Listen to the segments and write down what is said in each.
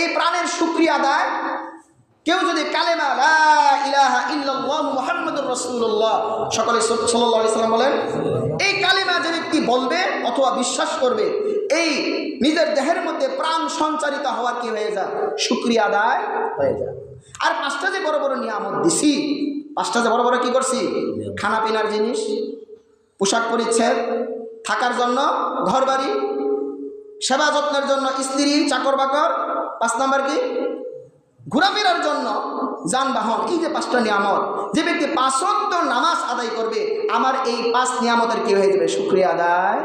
এই প্রাণের সুক্রিয়া আদায়। কেউ যদি কালেমা ইলাহা ইল্লাল্লাহ মুহাম্মাদুর রাসূলুল্লাহ সকলে সাল্লাল্লাহু আলাইহি সাল্লাম বলেন, এই কালেমা যে ব্যক্তি বলবে অথবা বিশ্বাস করবে, এই নিজের দেহের মধ্যে প্রাণ সঞ্চারিত হওয়ার কি হয়ে যায়? শুক্রিয়া আদায় হয়ে যায়। আর পাঁচটা যে বড় বড় নিয়ামত দিছি, পাঁচটা যে বড় বড় কি করছি? খানা পিনার জিনিস, পোশাক পরিচ্ছেদ, থাকার জন্য ঘর বাড়ি সেবা যত্নের জন্য স্ত্রী, চাকর বাকর পাঁচ নাম্বার কি? ঘোরাফেরার জন্য যানবাহন, এই যে পাঁচটা নিয়ামত, যে ব্যক্তি পাঁচত্ব নামাজ আদায় করবে, আমার এই পাঁচ নিয়ামতের কি হয়ে যাবে? শুক্রিয়া আদায়।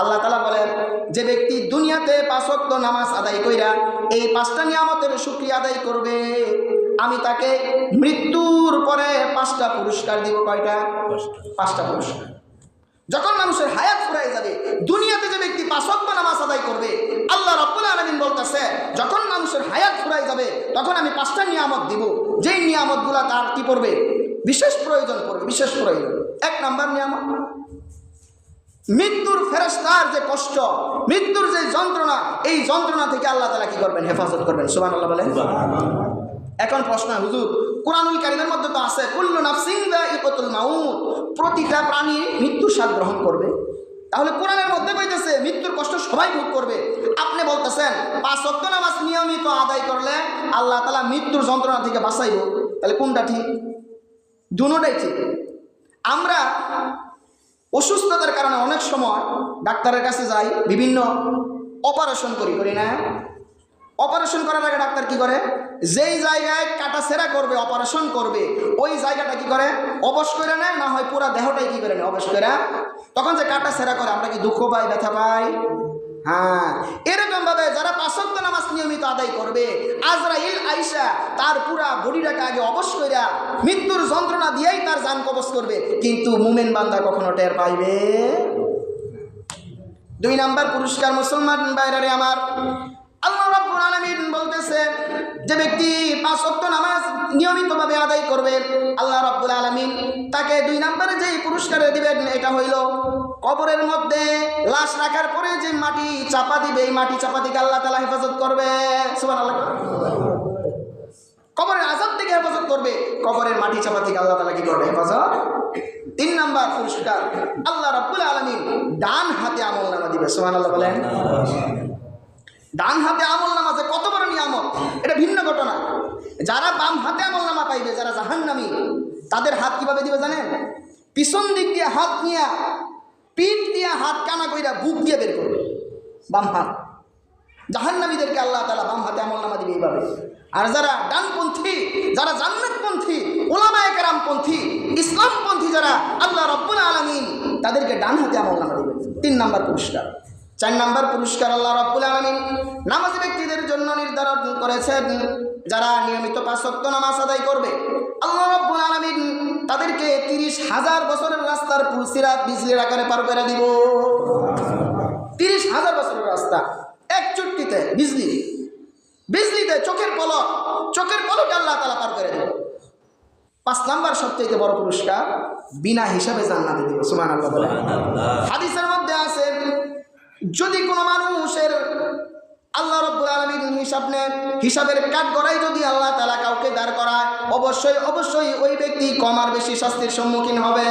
আল্লাহ তালা বলেন, যে ব্যক্তি দুনিয়াতে পাঁচত্ব নামাজ আদায় কইরা এই পাঁচটা নিয়ামতের শুক্রিয়া আদায় করবে, আমি তাকে মৃত্যুর পরে পাঁচটা পুরস্কার দিব কয়টা? পাঁচটা পুরস্কার। যখন মানুষের হায়াত ফুরাই যাবে, দুনিয়াতে যে ব্যক্তি পাঁচত্ব নামাজ আদায় করবে আল্লাহ রব্বুল আলমিন বলতেছে যখন মানুষের হায়াত ফুরাই যাবে তখন আমি পাঁচটা নিয়ামত দিব। যেই নিয়ামতগুলা তার কি করবে বিশেষ প্রয়োজন পড়বে, বিশেষ প্রয়োজন। এক নাম্বার নিয়ামত। মৃত্যুর ফেরস্তার যে কষ্ট, মৃত্যুর যে যন্ত্রণা, এই যন্ত্রণা থেকে আল্লাহ তালা কি করবেন? হেফাজত করবেন। সুবান আল্লাহ বলেন। এখন প্রশ্ন, হুজুর, কোরআনুল কারিমের মধ্যে তো আছে, কুল্লু নাফসিং প্রতিটা প্রাণী মৃত্যুর স্বাদ গ্রহণ করবে। তাহলে কোরআনের মধ্যে কইতেছে মৃত্যুর কষ্ট সবাই ভোগ করবে। বলতেছেন পাঁচ অক্ট নামাজ নিয়মিত আদায় করলে আল্লাহ তালা মৃত্যুর যন্ত্রণা থেকে বাঁচাইব। তাহলে কোনটা ঠিক? দুটাই ঠিক। আমরা অসুস্থতার কারণে অনেক সময় ডাক্তারের কাছে যাই, বিভিন্ন অপারেশন করি করি না? অপারেশন করার আগে ডাক্তার কি করে? যেই জায়গায় কাটা সেরা করবে, অপারেশন করবে, ওই জায়গাটা কি করে? অবশ করে নেয়, না হয় পুরা দেহটাই কি করে নেয়? অবশ করে। তখন যে কাটা সেরা করে, আমরা কি দুঃখ পাই, ব্যথা পাই? হ্যাঁ এরকম ভাবে যারা পাঁচক্ত নামাজ নিয়মিত আদায় করবে, আজরাইল আইসা তার পুরা বডিটাকে আগে অবশ করিয়া মৃত্যুর যন্ত্রণা দিয়েই তার যান কবচ করবে। কিন্তু মুমেন বান্দা কখনো টের পাইবে? দুই নাম্বার পুরস্কার মুসলমান বাইরে আমার। আল্লাহ রাব্বুল আলামিন বলতেছে যে ব্যক্তি পাঁচ ওয়াক্ত নামাজ নিয়মিতভাবে আদায় করবে, আল্লাহ রাব্বুল আলামিন তাকে দুই নম্বরে যেই পুরস্কার দিবেন, এটা হইল কবরের মধ্যে লাশ রাখার পরে যে মাটি চাপা দিবে, এই মাটি চাপা দিকে আল্লাহ তালা হেফাজত করবে। কবরের আজাব থেকে হেফাজত করবে, কবরের মাটি চাপা থেকে আল্লাহ তালা কি করবে? হেফাজত। তিন নাম্বার পুরস্কার, আল্লাহ রাব্বুল আলামিন ডান হাতে আমল নামা দিবে, সুবহানাল্লাহ বলেন। ডান হাতে আমল নামাজে কত বড় নিয়ামত, এটা ভিন্ন ঘটনা। যারা বাম হাতে আমল নামা পাইবে, যারা জাহান্নামী, তাদের হাত কীভাবে দিবে জানেন? পিছন দিক দিয়ে হাত নিয়ে, পিঠ দিয়ে হাত কানা কইরা বুক দিয়ে বের করবে, বাম হাত। জাহান্নামীদেরকে আল্লাহ তালা বাম হাতে আমল নামা দিবে এইভাবে। আর যারা ডানপন্থী, যারা জান্নাতপন্থী, ওলামায় কেরামপন্থী, ইসলামপন্থী যারা, আল্লাহ রব্বুল আলমিন তাদেরকে ডান হাতে আমল নামা দিবে তিন নাম্বার পুরস্কার। চার নাম্বার পুরস্কার আল্লাহ রব্বুল আলমিন নামাজি ব্যক্তিদের জন্য নির্ধারণ করেছেন, যারা নিয়মিত পাঁচক্ত নামাজ আদায় করবে। আল্লাহ রব্বুল আলমিন তাদেরকে তিরিশ হাজার বছরের রাস্তার পুলসিরাত বিজলির আকারে পার করে দিব। তিরিশ হাজার বছরের রাস্তা, এক চুটকিতে বিজলি, বিজলিতে চোখের পলক চোখের পলক আল্লাহ তালা পার করে দেবে। পাঁচ নাম্বার সবচেয়ে বড় পুরস্কার বিনা হিসাবে জান্নাতে দিব সুমান আল্লাহ যদি কোনো মানুষের আল্লাহ রব্বুল আলমীর হিসাব নেন, হিসাবের কাঠ গড়াই যদি আল্লাহ তালা কাউকে দাঁড় করায়, অবশ্যই অবশ্যই ওই ব্যক্তি কমার বেশি শাস্তির সম্মুখীন হবে।